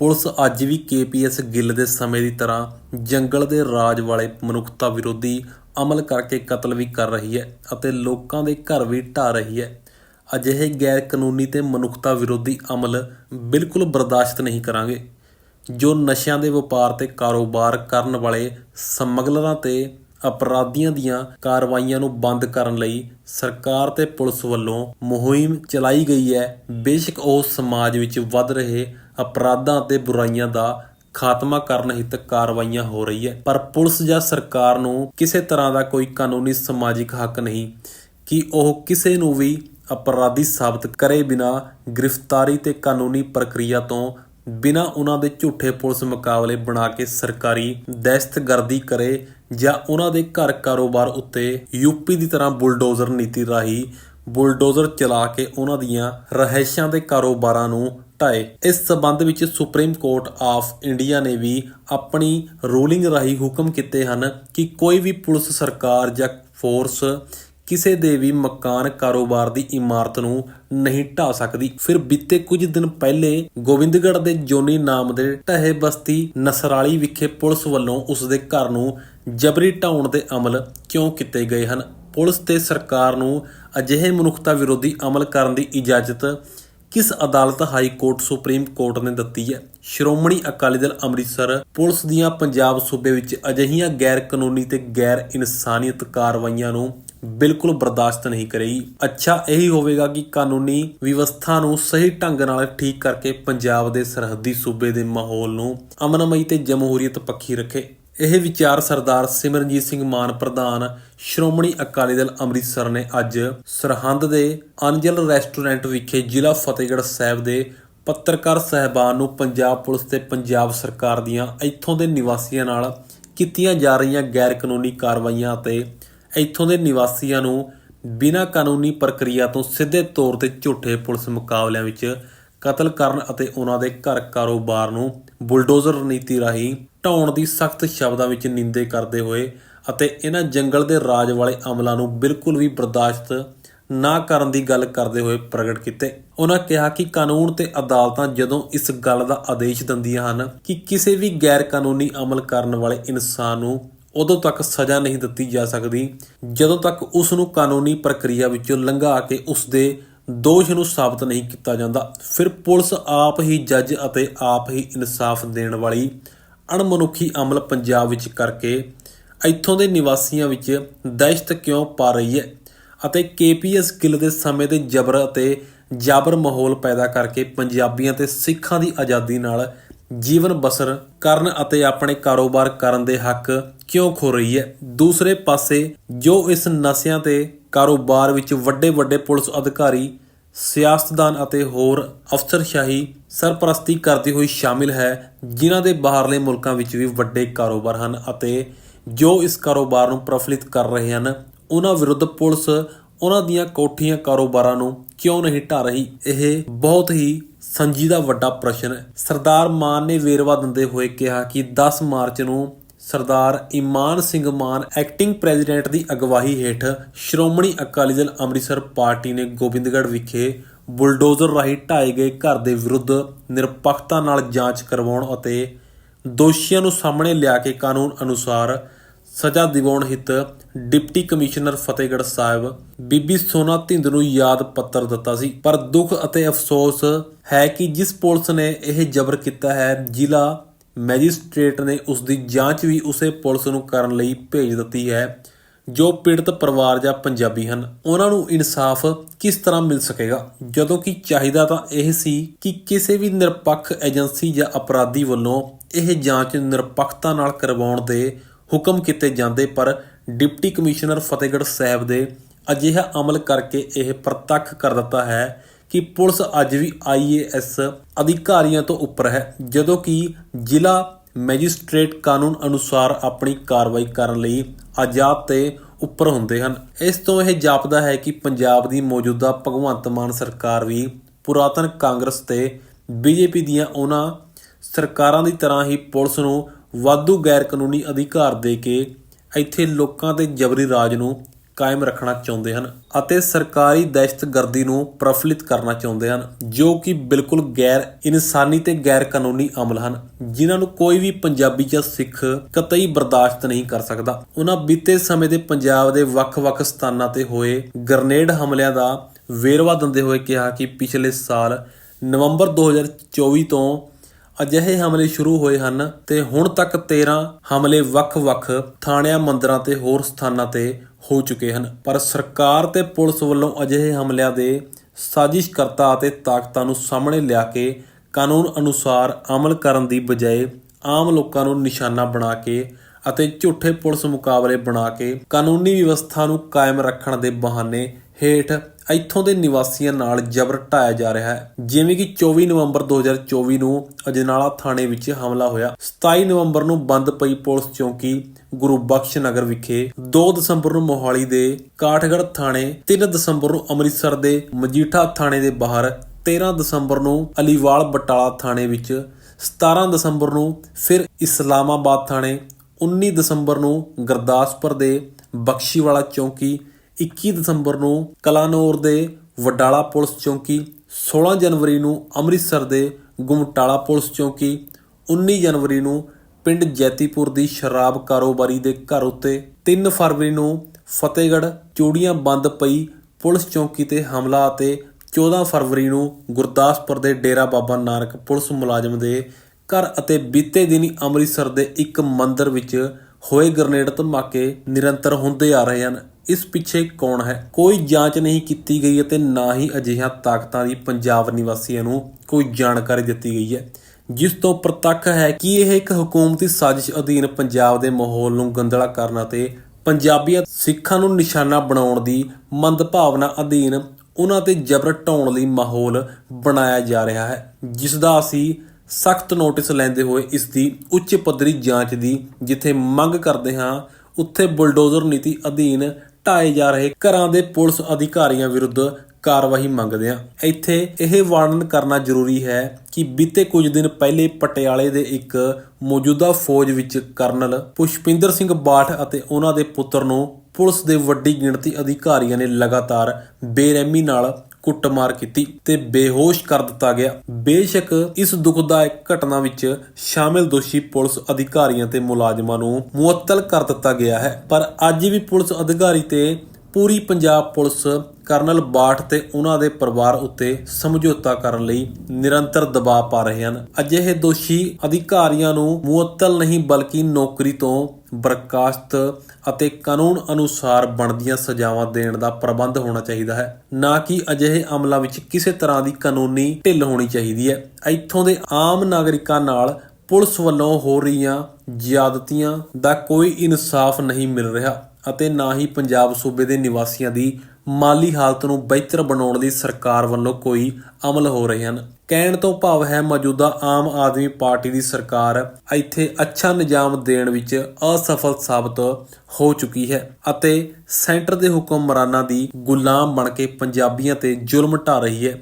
Police ਅੱਜ ਵੀ KPS Gill ਦੇ ਸਮੇਂ ਦੀ ਤਰ੍ਹਾਂ ਜੰਗਲ ਦੇ ਰਾਜ ਵਾਲੇ ਮਨੁੱਖਤਾ ਵਿਰੋਧੀ ਅਮਲ ਕਰਕੇ ਕਤਲ ਵੀ ਕਰ ਰਹੀ ਹੈ ਅਤੇ ਲੋਕਾਂ ਦੇ ਘਰ ਵੀ ਢਾ ਰਹੀ ਹੈ। ਅਜਿਹੇ ਗੈਰ ਕਾਨੂੰਨੀ ਤੇ ਮਨੁੱਖਤਾ ਵਿਰੋਧੀ ਅਮਲ ਬਿਲਕੁਲ ਬਰਦਾਸ਼ਤ ਨਹੀਂ ਕਰਾਂਗੇ। ਜੋ ਨਸ਼ਿਆਂ ਦੇ ਵਪਾਰ ਤੇ ਕਾਰੋਬਾਰ ਕਰਨ ਵਾਲੇ ਸਮਗਲਰਾਂ ਤੇ ਅਪਰਾਧੀਆਂ ਦੀਆਂ ਕਾਰਵਾਈਆਂ ਨੂੰ ਬੰਦ ਕਰਨ ਲਈ ਸਰਕਾਰ ਤੇ ਪੁਲਿਸ ਵੱਲੋਂ ਮੁਹਿੰਮ ਚਲਾਈ ਗਈ ਹੈ। ਬੇਸ਼ੱਕ ਉਹ ਸਮਾਜ ਵਿੱਚ ਵੱਧ ਰਹੇ ਅਪਰਾਧਾਂ ਅਤੇ ਬੁਰਾਈਆਂ ਦਾ ਖਾਤਮਾ ਕਰਨ ਹਿੱਤ ਕਾਰਵਾਈਆਂ ਹੋ ਰਹੀ ਹੈ। ਪਰ ਪੁਲਿਸ ਜਾਂ ਸਰਕਾਰ ਨੂੰ ਕਿਸੇ ਤਰ੍ਹਾਂ ਦਾ ਕੋਈ ਕਾਨੂੰਨੀ ਸਮਾਜਿਕ ਹੱਕ ਨਹੀਂ ਕਿ ਉਹ ਕਿਸੇ ਨੂੰ ਵੀ ਅਪਰਾਧੀ ਸਾਬਤ ਕਰੇ ਬਿਨਾ ਗ੍ਰਿਫਤਾਰੀ ਤੇ ਕਾਨੂੰਨੀ ਪ੍ਰਕਿਰਿਆ ਤੋਂ ਬਿਨਾ ਉਹਨਾਂ ਦੇ ਝੂਠੇ ਪੁਲਿਸ ਮੁਕਾਬਲੇ ਬਣਾ ਕੇ ਸਰਕਾਰੀ ਦਹਿਸ਼ਤਗਰਦੀ ਕਰੇ ਜਾਂ ਉਹਨਾਂ ਦੇ ਘਰ ਕਾਰੋਬਾਰ ਉੱਤੇ ਯੂਪੀ ਦੀ ਤਰ੍ਹਾਂ ਬੁਲਡੋਜ਼ਰ ਨੀਤੀ ਰਾਹੀਂ ਬੁਲਡੋਜ਼ਰ ਚਲਾ ਕੇ ਉਹਨਾਂ ਦੀਆਂ ਰਹਿائشਾਂ ਦੇ ਕਾਰੋਬਾਰਾਂ ਨੂੰ ਢਾਏ। ਇਸ ਸਬੰਧ ਵਿੱਚ ਸੁਪਰੀਮ ਕੋਰਟ ਆਫ ਇੰਡੀਆ ਨੇ ਵੀ ਆਪਣੀ ਰੂਲਿੰਗ ਰਾਹੀਂ ਹੁਕਮ ਕੀਤੇ ਹਨ ਕਿ ਕੋਈ ਵੀ ਪੁਲਿਸ ਸਰਕਾਰ ਜਾਂ ਫੋਰਸ ਕਿਸੇ ਦੇ ਵੀ ਮਕਾਨ ਕਾਰੋਬਾਰ ਦੀ ਇਮਾਰਤ ਨੂੰ ਨਹੀਂ ਢਾ ਸਕਦੀ। ਫਿਰ ਬੀਤੇ ਕੁਝ ਦਿਨ ਪਹਿਲੇ ਗੋਬਿੰਦਗੜ੍ਹ ਦੇ ਜੋਨੀ ਨਾਮ ਦੇ ਢਹੇ ਬਸਤੀ ਨਸਰਾਲੀ ਵਿਖੇ ਪੁਲਿਸ ਵੱਲੋਂ ਉਸ ਦੇ ਘਰ ਨੂੰ ਜਬਰੀ ਢਾਉਣ ਦੇ ਅਮਲ ਕਿਉਂ ਕੀਤੇ ਗਏ ਹਨ? ਪੁਲਿਸ ਤੇ ਸਰਕਾਰ ਨੂੰ ਅਜਿਹੇ ਮਨੁੱਖਤਾ ਵਿਰੋਧੀ ਅਮਲ ਕਰਨ ਦੀ ਇਜਾਜ਼ਤ ਕਿਸ ਅਦਾਲਤ, ਹਾਈ ਕੋਰਟ, ਸੁਪਰੀਮ ਕੋਰਟ ਨੇ ਦਿੱਤੀ ਹੈ? ਸ਼੍ਰੋਮਣੀ ਅਕਾਲੀ ਦਲ ਅੰਮ੍ਰਿਤਸਰ ਪੁਲਿਸ ਦੀਆਂ ਪੰਜਾਬ ਸੂਬੇ ਵਿੱਚ ਅਜਿਹੀਆਂ ਗੈਰ ਕਾਨੂੰਨੀ ਤੇ ਗੈਰ ਇਨਸਾਨੀਅਤ ਕਾਰਵਾਈਆਂ ਨੂੰ ਬਿਲਕੁਲ ਬਰਦਾਸ਼ਤ ਨਹੀਂ ਕਰੇਗੀ। ਅੱਛਾ, ਇਹੀ ਹੋਵੇਗਾ ਕਿ ਕਾਨੂੰਨੀ ਵਿਵਸਥਾ ਨੂੰ ਸਹੀ ਢੰਗ ਨਾਲ ਠੀਕ ਕਰਕੇ ਪੰਜਾਬ ਦੇ ਸਰਹੱਦੀ ਸੂਬੇ ਦੇ ਮਾਹੌਲ ਨੂੰ ਅਮਨਮਈ ਤੇ ਜਮਹੂਰੀਅਤ ਪੱਖੀ ਰੱਖੇ। ਇਹ ਵਿਚਾਰ ਸਰਦਾਰ ਸਿਮਰਨਜੀਤ ਸਿੰਘ ਮਾਨ, ਪ੍ਰਧਾਨ ਸ਼੍ਰੋਮਣੀ ਅਕਾਲੀ ਦਲ ਅੰਮ੍ਰਿਤਸਰ ਨੇ ਅੱਜ ਸਰਹੰਦ ਦੇ ਅਨਜਲ ਰੈਸਟੋਰੈਂਟ ਵਿਖੇ ਜ਼ਿਲ੍ਹਾ ਫਤਿਹਗੜ੍ਹ ਸਾਹਿਬ ਦੇ ਪੱਤਰਕਾਰ ਸਹਿਬਾਨ ਨੂੰ ਪੰਜਾਬ ਪੁਲਿਸ ਤੇ ਪੰਜਾਬ ਸਰਕਾਰ ਦੀਆਂ ਇੱਥੋਂ ਦੇ ਨਿਵਾਸੀਆਂ ਨਾਲ ਕੀਤੀਆਂ ਜਾ ਰਹੀਆਂ ਗੈਰ ਕਾਨੂੰਨੀ ਕਾਰਵਾਈਆਂ ਅਤੇ ਇੱਥੋਂ ਦੇ ਨਿਵਾਸੀਆਂ ਨੂੰ ਬਿਨਾਂ ਕਾਨੂੰਨੀ ਪ੍ਰਕਿਰਿਆ ਤੋਂ ਸਿੱਧੇ ਤੌਰ ਤੇ ਝੂਠੇ ਪੁਲਿਸ ਮੁਕਾਬਲਿਆਂ ਵਿੱਚ ਕਤਲ ਕਰਨ ਅਤੇ ਉਹਨਾਂ ਦੇ ਘਰ ਕਾਰੋਬਾਰ ਨੂੰ ਬੁਲਡੋਜ਼ਰ ਨੀਤੀ ਰਾਹੀਂ ਢਾਉਣ ਦੀ ਸਖਤ ਸ਼ਬਦਾਂ ਵਿੱਚ ਨਿੰਦੇ ਕਰਦੇ ਹੋਏ ਅਤੇ ਇਹਨਾਂ ਜੰਗਲ ਦੇ ਰਾਜ ਵਾਲੇ ਅਮਲਾਂ ਨੂੰ ਬਿਲਕੁਲ ਵੀ ਬਰਦਾਸ਼ਤ ਨਾ ਕਰਨ ਦੀ ਗੱਲ ਕਰਦੇ ਹੋਏ ਪ੍ਰਗਟ ਕੀਤੇ। ਉਹਨਾਂ ਕਿਹਾ ਕਿ ਕਾਨੂੰਨ ਤੇ ਅਦਾਲਤਾਂ ਜਦੋਂ ਇਸ ਗੱਲ ਦਾ ਆਦੇਸ਼ ਦਿੰਦੀਆਂ ਹਨ ਕਿ ਕਿਸੇ ਵੀ ਗੈਰ ਕਾਨੂੰਨੀ ਅਮਲ ਕਰਨ ਵਾਲੇ ਇਨਸਾਨ ਨੂੰ ਉਦੋਂ ਤੱਕ ਸਜ਼ਾ ਨਹੀਂ ਦਿੱਤੀ ਜਾ ਸਕਦੀ, ਜਦੋਂ ਤੱਕ ਉਸ ਨੂੰ ਕਾਨੂੰਨੀ ਪ੍ਰਕਿਰਿਆ ਵਿੱਚੋਂ ਲੰਘਾ ਕੇ ਉਸ ਦੇ ਦੋਸ਼ ਨੂੰ ਸਾਬਤ ਨਹੀਂ ਕੀਤਾ ਜਾਂਦਾ। ਫਿਰ ਪੁਲਿਸ ਆਪ ਹੀ ਜੱਜ ਅਤੇ ਆਪ ਹੀ ਇਨਸਾਫ ਦੇਣ ਵਾਲੀ ਅਣਮਨੁੱਖੀ ਅਮਲ ਪੰਜਾਬ ਵਿੱਚ ਕਰਕੇ ਇੱਥੋਂ ਦੇ ਨਿਵਾਸੀਆਂ ਵਿੱਚ ਦਹਿਸ਼ਤ ਕਿਉਂ ਪਾ ਰਹੀ ਹੈ ਅਤੇ ਕੇਪੀਐਸ ਗਿੱਲ ਦੇ ਸਮੇਂ ਦੇ ਜਬਰ ਅਤੇ ਜਾਬਰ ਮਾਹੌਲ ਪੈਦਾ ਕਰਕੇ ਪੰਜਾਬੀਆਂ ਤੇ ਸਿੱਖਾਂ ਦੀ ਆਜ਼ਾਦੀ ਨਾਲ ਜੀਵਨ ਬਸਰ ਕਰਨ ਅਤੇ ਆਪਣੇ ਕਾਰੋਬਾਰ ਕਰਨ ਦੇ ਹੱਕ ਕਿਉਂ ਖੋ ਰਹੀ ਹੈ? ਦੂਸਰੇ ਪਾਸੇ, ਜੋ ਇਸ ਨਸ਼ਿਆਂ ਤੇ ਕਾਰੋਬਾਰ ਵਿੱਚ ਵੱਡੇ ਵੱਡੇ ਪੁਲਿਸ ਅਧਿਕਾਰੀ, ਸਿਆਸਤਦਾਨ ਅਤੇ ਹੋਰ ਅਫਸਰਸ਼ਾਹੀ ਸਰਪ੍ਰਸਤੀ ਕਰਦੀ ਹੋਈ ਸ਼ਾਮਿਲ ਹੈ, ਜਿਨ੍ਹਾਂ ਦੇ ਬਾਹਰਲੇ ਮੁਲਕਾਂ ਵਿੱਚ ਵੀ ਵੱਡੇ ਕਾਰੋਬਾਰ ਹਨ ਅਤੇ ਜੋ ਇਸ ਕਾਰੋਬਾਰ ਨੂੰ ਪ੍ਰਫੁੱਲਿਤ ਕਰ ਰਹੇ ਹਨ, ਉਹਨਾਂ ਵਿਰੁੱਧ ਪੁਲਿਸ ਉਹਨਾਂ ਦੀਆਂ ਕੋਠੀਆਂ ਕਾਰੋਬਾਰਾਂ ਨੂੰ ਕਿਉਂ ਨਹੀਂ ਢਾ ਰਹੀ? ਇਹ ਬਹੁਤ ਹੀ ਸੰਜੀਦਾ ਵੱਡਾ ਪ੍ਰਸ਼ਨ ਹੈ। ਸਰਦਾਰ ਮਾਨ ਨੇ ਵੇਰਵਾ ਦਿੰਦੇ ਹੋਏ ਕਿਹਾ ਕਿ 10 ਮਾਰਚ ਨੂੰ ਸਰਦਾਰ ਇਮਾਨ ਸਿੰਘ ਮਾਨ ਐਕਟਿੰਗ ਪ੍ਰੈਜ਼ੀਡੈਂਟ ਦੀ ਅਗਵਾਈ ਹੇਠ ਸ਼੍ਰੋਮਣੀ ਅਕਾਲੀ ਦਲ ਅੰਮ੍ਰਿਤਸਰ ਪਾਰਟੀ ਨੇ ਗੋਬਿੰਦਗੜ੍ਹ ਵਿਖੇ ਬੁਲਡੋਜ਼ਰ ਰਾਹੀਂ ਢਾਏ ਗਏ ਘਰ ਦੇ ਵਿਰੁੱਧ ਨਿਰਪੱਖਤਾ ਨਾਲ ਜਾਂਚ ਕਰਵਾਉਣ ਅਤੇ ਦੋਸ਼ੀਆਂ ਨੂੰ ਸਾਹਮਣੇ ਲਿਆ ਕੇ ਕਾਨੂੰਨ ਅਨੁਸਾਰ ਸਜ਼ਾ ਦਿਵਾਉਣ ਹਿੱਤ ਡਿਪਟੀ ਕਮਿਸ਼ਨਰ ਫਤਿਹਗੜ੍ਹ ਸਾਹਿਬ ਬੀਬੀ ਸੋਨਾ ਧਿੰਦ ਨੂੰ ਯਾਦ ਪੱਤਰ ਦਿੱਤਾ ਸੀ। ਪਰ ਦੁੱਖ ਅਤੇ ਅਫਸੋਸ ਹੈ ਕਿ ਜਿਸ ਪੁਲਿਸ ਨੇ ਇਹ ਜ਼ਬਰ ਕੀਤਾ ਹੈ, ਜ਼ਿਲ੍ਹਾ ਮੈਜਿਸਟ੍ਰੇਟ ਨੇ ਉਸ ਦੀ ਜਾਂਚ ਵੀ ਉਸੇ ਪੁਲਿਸ ਨੂੰ ਕਰਨ ਲਈ ਭੇਜ ਦਿੱਤੀ ਹੈ, ਜੋ ਪੀੜਤ ਪਰਿਵਾਰ ਜਾਂ ਪੰਜਾਬੀ ਹਨ। ਉਹਨਾਂ ਨੂੰ ਇਨਸਾਫ ਕਿਸ ਤਰ੍ਹਾਂ ਮਿਲ ਸਕੇਗਾ? ਜਦੋਂ ਕਿ ਚਾਹੀਦਾ ਤਾਂ ਇਹ ਸੀ ਕਿ ਕਿਸੇ ਵੀ ਨਿਰਪੱਖ ਏਜੰਸੀ ਜਾਂ ਅਪਰਾਧੀ ਵੱਲੋਂ ਇਹ ਜਾਂਚ ਨਿਰਪੱਖਤਾ ਨਾਲ ਕਰਵਾਉਣ ਦੇ ਹੁਕਮ ਕੀਤੇ ਜਾਂਦੇ, ਪਰ ਡਿਪਟੀ ਕਮਿਸ਼ਨਰ ਫਤਿਹਗੜ੍ਹ ਸਾਹਿਬ ਦੇ ਅਜਿਹਾ ਅਮਲ ਕਰਕੇ ਇਹ ਪ੍ਰਤੱਖ ਕਰ ਦਿੱਤਾ ਹੈ ਕਿ ਪੁਲਿਸ ਅੱਜ ਵੀ ਆਈਏਐਸ ਅਧਿਕਾਰੀਆਂ ਤੋਂ ਉੱਪਰ ਹੈ, ਜਦੋਂ ਕਿ ਜ਼ਿਲ੍ਹਾ ਮੈਜਿਸਟ੍ਰੇਟ ਕਾਨੂੰਨ ਅਨੁਸਾਰ ਆਪਣੀ ਕਾਰਵਾਈ ਕਰਨ ਲਈ ਆਜ਼ਾਦ ਤੇ ਉੱਪਰ ਹੁੰਦੇ ਹਨ। ਇਸ ਤੋਂ ਇਹ ਜਾਪਦਾ ਹੈ ਕਿ ਪੰਜਾਬ ਦੀ ਮੌਜੂਦਾ ਭਗਵੰਤ ਮਾਨ ਸਰਕਾਰ ਵੀ ਪੁਰਾਤਨ ਕਾਂਗਰਸ ਤੇ ਬੀਜੇਪੀ ਦੀਆਂ ਉਹਨਾਂ ਸਰਕਾਰਾਂ ਦੀ ਤਰ੍ਹਾਂ ਹੀ ਪੁਲਿਸ ਨੂੰ ਵਾਧੂ ਗੈਰ ਕਾਨੂੰਨੀ ਅਧਿਕਾਰ ਦੇ ਕੇ ਇੱਥੇ ਲੋਕਾਂ ਦੇ ਜਬਰੀ ਰਾਜ ਨੂੰ ਕਾਇਮ ਰੱਖਣਾ ਚਾਹੁੰਦੇ ਹਨ ਅਤੇ ਸਰਕਾਰੀ ਦਹਿਸ਼ਤਗਰਦੀ ਨੂੰ ਪ੍ਰਫੁੱਲਿਤ ਕਰਨਾ ਚਾਹੁੰਦੇ ਹਨ, ਜੋ ਕਿ ਬਿਲਕੁਲ ਗੈਰ ਇਨਸਾਨੀ ਤੇ ਗੈਰ ਕਾਨੂੰਨੀ ਅਮਲ ਹਨ, ਜਿਨ੍ਹਾਂ ਨੂੰ ਕੋਈ ਵੀ ਪੰਜਾਬੀ ਜਾਂ ਸਿੱਖ ਕਤਈ ਬਰਦਾਸ਼ਤ ਨਹੀਂ ਕਰ ਸਕਦਾ। ਉਹਨਾਂ ਬੀਤੇ ਸਮੇਂ ਦੇ ਪੰਜਾਬ ਦੇ ਵੱਖ-ਵੱਖ ਸਥਾਨਾਂ ਤੇ ਹੋਏ ਗ੍ਰਨੇਡ ਹਮਲਿਆਂ ਦਾ ਵੇਰਵਾ ਦਿੰਦੇ ਹੋਏ ਕਿਹਾ ਕਿ ਪਿਛਲੇ ਸਾਲ ਨਵੰਬਰ 2024 ਤੋਂ ਅਜਿਹੇ ਹਮਲੇ ਸ਼ੁਰੂ ਹੋਏ ਹਨ ਤੇ ਹੁਣ ਤੱਕ 13 ਹਮਲੇ ਵੱਖ-ਵੱਖ ਥਾਣਿਆਂ, ਮੰਦਰਾਂ ਤੇ ਹੋਰ ਸਥਾਨਾਂ ਤੇ ਹੋ ਚੁੱਕੇ ਹਨ। ਪਰ ਸਰਕਾਰ ਤੇ ਪੁਲਿਸ ਵੱਲੋਂ ਅਜਿਹੇ ਹਮਲਿਆਂ ਦੇ ਸਾਜ਼ਿਸ਼ਕਰਤਾ ਅਤੇ ਤਾਕਤਾਂ ਨੂੰ ਸਾਹਮਣੇ ਲਿਆ ਕੇ ਕਾਨੂੰਨ ਅਨੁਸਾਰ ਅਮਲ ਕਰਨ ਦੀ ਬਜਾਏ ਆਮ ਲੋਕਾਂ ਨੂੰ ਨਿਸ਼ਾਨਾ ਬਣਾ ਕੇ ਅਤੇ ਝੂਠੇ ਪੁਲਿਸ ਮੁਕਾਬਲੇ ਬਣਾ ਕੇ ਕਾਨੂੰਨੀ ਵਿਵਸਥਾ ਨੂੰ ਕਾਇਮ ਰੱਖਣ ਦੇ ਬਹਾਨੇ ਹੇਠ ਇੱਥੋਂ ਦੇ ਨਿਵਾਸੀਆਂ ਨਾਲ ਜ਼ਬਰ ਢਾਇਆ ਜਾ ਰਿਹਾ ਹੈ। ਜਿਵੇਂ ਕਿ 24 ਨਵੰਬਰ 2024 ਨੂੰ ਅਜਨਾਲਾ ਥਾਣੇ ਵਿੱਚ ਹਮਲਾ ਹੋਇਆ। 27 ਨਵੰਬਰ ਨੂੰ ਬੰਦ ਪਈ ਪੁਲਿਸ ਚੌਂਕੀ ਗੁਰੂ ਬਖਸ਼ ਨਗਰ ਵਿਖੇ। 2 ਦਸੰਬਰ ਨੂੰ ਮੋਹਾਲੀ ਦੇ ਕਾਠਗੜ੍ਹ ਥਾਣੇ 3 ਦਸੰਬਰ ਨੂੰ ਅੰਮ੍ਰਿਤਸਰ ਦੇ ਮਜੀਠਾ ਥਾਣੇ ਦੇ ਬਾਹਰ 13 ਦਸੰਬਰ ਨੂੰ ਅਲੀਵਾਲ ਬਟਾਲਾ ਥਾਣੇ ਵਿੱਚ 17 ਦਸੰਬਰ ਨੂੰ ਫਿਰ ਇਸਲਾਮਾਬਾਦ ਥਾਣੇ 19 ਦਸੰਬਰ ਨੂੰ ਗੁਰਦਾਸਪੁਰ ਦੇ ਬਖਸ਼ੀਵਾਲਾ ਚੌਂਕੀ 21 ਦਸੰਬਰ ਨੂੰ ਕਲਾਨੌਰ ਦੇ ਵਡਾਲਾ ਪੁਲਿਸ ਚੌਂਕੀ 16 ਜਨਵਰੀ ਨੂੰ ਅੰਮ੍ਰਿਤਸਰ ਦੇ ਗੁਮਟਾਲਾ ਪੁਲਿਸ ਚੌਂਕੀ 19 ਜਨਵਰੀ ਨੂੰ ਪਿੰਡ ਜੈਤੀਪੁਰ ਦੀ ਸ਼ਰਾਬ ਕਾਰੋਬਾਰੀ ਦੇ ਘਰ ਉੱਤੇ 3 ਫਰਵਰੀ ਨੂੰ ਫਤਿਹਗੜ੍ਹ ਚੂੜੀਆਂ ਬੰਦ ਪਈ ਪੁਲਿਸ ਚੌਂਕੀ ਤੇ ਹਮਲਾ ਅਤੇ 14 ਫਰਵਰੀ ਨੂੰ ਗੁਰਦਾਸਪੁਰ ਦੇ ਡੇਰਾ ਬਾਬਾ ਨਾਨਕ ਪੁਲਿਸ ਮੁਲਾਜ਼ਮ ਦੇ ਘਰ ਅਤੇ ਬੀਤੇ ਦਿਨੀ ਅੰਮ੍ਰਿਤਸਰ ਦੇ ਇੱਕ ਮੰਦਿਰ ਵਿੱਚ ਹੋਏ ਗ੍ਰਨੇਡ ਧਮਾਕੇ ਨਿਰੰਤਰ ਹੁੰਦੇ ਆ ਰਹੇ ਹਨ। ਇਸ ਪਿੱਛੇ ਕੌਣ ਹੈ? ਕੋਈ ਜਾਂਚ ਨਹੀਂ ਕੀਤੀ ਗਈ ਅਤੇ ਨਾ ਹੀ ਅਜਿਹੀਆਂ ਤਾਕਤਾਂ ਦੀ ਪੰਜਾਬ ਨਿਵਾਸੀਆਂ ਨੂੰ ਕੋਈ ਜਾਣਕਾਰੀ ਦਿੱਤੀ ਗਈ ਹੈ। ਜਿਸ ਤੋਂ ਪ੍ਰਤੱਖ ਹੈ ਕਿ ਇਹ ਇੱਕ ਹਕੂਮਤੀ ਸਾਜ਼ਿਸ਼ ਅਧੀਨ ਪੰਜਾਬ ਦੇ ਮਾਹੌਲ ਨੂੰ ਗੰਦਲਾ ਕਰਨ ਅਤੇ ਪੰਜਾਬੀਅਤ ਸਿੱਖਾਂ ਨੂੰ ਨਿਸ਼ਾਨਾ ਬਣਾਉਣ ਦੀ ਮੰਦਭਾਵਨਾ ਅਧੀਨ ਉਹਨਾਂ ਤੇ ਜ਼ਬਰ ਢਾਉਣ ਲਈ ਮਾਹੌਲ ਬਣਾਇਆ ਜਾ ਰਿਹਾ ਹੈ। ਜਿਸ ਦਾ ਅਸੀਂ ਸਖਤ ਨੋਟਿਸ ਲੈਂਦੇ ਹੋਏ ਇਸ ਦੀ ਉੱਚ ਪੱਧਰੀ ਜਾਂਚ ਦੀ ਜਿੱਥੇ ਮੰਗ ਕਰਦੇ ਹਾਂ, ਉੱਥੇ ਬੁਲਡੋਜ਼ਰ ਨੀਤੀ ਅਧੀਨ ਢਾਏ ਜਾ ਰਹੇ ਘਰਾਂ ਦੇ ਪੁਲਿਸ ਅਧਿਕਾਰੀਆਂ ਵਿਰੁੱਧ ਕਾਰਵਾਈ ਮੰਗਦੇ ਹਾਂ। ਇੱਥੇ ਇਹ ਵਰਣਨ ਕਰਨਾ ਜ਼ਰੂਰੀ ਹੈ ਕਿ ਬੀਤੇ ਕੁਝ ਦਿਨ ਪਹਿਲੇ ਪਟਿਆਲੇ ਦੇ ਇੱਕ ਮੌਜੂਦਾ ਫੌਜ ਵਿੱਚ ਕਰਨਲ ਪੁਸ਼ਪਿੰਦਰ ਸਿੰਘ ਬਾਠ ਅਤੇ ਉਹਨਾਂ ਦੇ ਪੁੱਤਰ ਨੂੰ ਪੁਲਿਸ ਦੇ ਵੱਡੀ ਗਿਣਤੀ ਅਧਿਕਾਰੀਆਂ ਨੇ ਲਗਾਤਾਰ ਬੇਰਹਿਮੀ ਨਾਲ ਕੁੱਟਮਾਰ ਕੀਤੀ ਤੇ ਬੇਹੋਸ਼ ਕਰ ਦਿੱਤਾ ਗਿਆ। ਬੇਸ਼ੱਕ ਇਸ ਦੁਖਦਾਇਕ ਘਟਨਾ ਵਿੱਚ ਸ਼ਾਮਿਲ ਦੋਸ਼ੀ ਪੁਲਿਸ ਅਧਿਕਾਰੀਆਂ ਤੇ ਮੁਲਾਜ਼ਮਾਂ ਨੂੰ ਮੁਅੱਤਲ ਕਰ ਦਿੱਤਾ ਗਿਆ ਹੈ। ਪਰ ਅੱਜ ਵੀ ਪੁਲਿਸ ਅਧਿਕਾਰੀ ਤੇ ਪੂਰੀ ਪੰਜਾਬ ਪੁਲਿਸ ਕਰਨਲ ਬਾਠ ਤੇ ਉਹਨਾਂ ਦੇ ਪਰਿਵਾਰ ਉੱਤੇ ਸਮਝੌਤਾ ਕਰਨ ਲਈ ਨਿਰੰਤਰ ਦਬਾਅ ਪਾ ਰਹੇ ਹਨ। ਅਜਿਹੇ ਦੋਸ਼ੀ ਅਧਿਕਾਰੀਆਂ ਨੂੰ ਮੁਅੱਤਲ ਨਹੀਂ, ਬਲਕਿ ਨੌਕਰੀ ਤੋਂ ਬਰਖਾਸਤ ਅਤੇ ਕਾਨੂੰਨ ਅਨੁਸਾਰ ਬਣਦੀਆਂ ਸਜ਼ਾਵਾਂ ਦੇਣ ਦਾ ਪ੍ਰਬੰਧ ਹੋਣਾ ਚਾਹੀਦਾ ਹੈ। ਨਾ ਕਿ ਅਜਿਹੇ ਅਮਲਾਂ ਵਿੱਚ ਕਿਸੇ ਤਰ੍ਹਾਂ ਦੀ ਕਾਨੂੰਨੀ ਢਿੱਲ ਹੋਣੀ ਚਾਹੀਦੀ ਹੈ। ਇੱਥੋਂ ਦੇ ਆਮ ਨਾਗਰਿਕਾਂ ਨਾਲ ਪੁਲਿਸ ਵੱਲੋਂ ਹੋ ਰਹੀਆਂ ਜ਼ਿਆਦਤੀਆਂ ਦਾ ਕੋਈ ਇਨਸਾਫ ਨਹੀਂ ਮਿਲ ਰਿਹਾ ਅਤੇ ਨਾ ਹੀ ਪੰਜਾਬ ਸੂਬੇ ਦੇ ਨਿਵਾਸੀਆਂ ਦੀ ਮਾਲੀ ਹਾਲਤ ਨੂੰ ਬਿਹਤਰ ਬਣਾਉਣ ਲਈ ਸਰਕਾਰ ਵੱਲੋਂ ਕੋਈ ਅਮਲ ਹੋ ਰਹੇ ਹਨ। ਕਹਿਣ ਤੋਂ ਭਾਵ ਹੈ ਮੌਜੂਦਾ ਆਮ ਆਦਮੀ ਪਾਰਟੀ ਦੀ ਸਰਕਾਰ ਇੱਥੇ ਅੱਛਾ ਨਿਜ਼ਾਮ ਦੇਣ ਵਿੱਚ ਅਸਫਲ ਸਾਬਤ ਹੋ ਚੁੱਕੀ ਹੈ ਅਤੇ ਸੈਂਟਰ ਦੇ ਹੁਕਮਰਾਨਾਂ ਦੀ ਗੁਲਾਮ ਬਣ ਕੇ ਪੰਜਾਬੀਆਂ ਤੇ ਜ਼ੁਲਮ ਢਾ ਰਹੀ ਹੈ।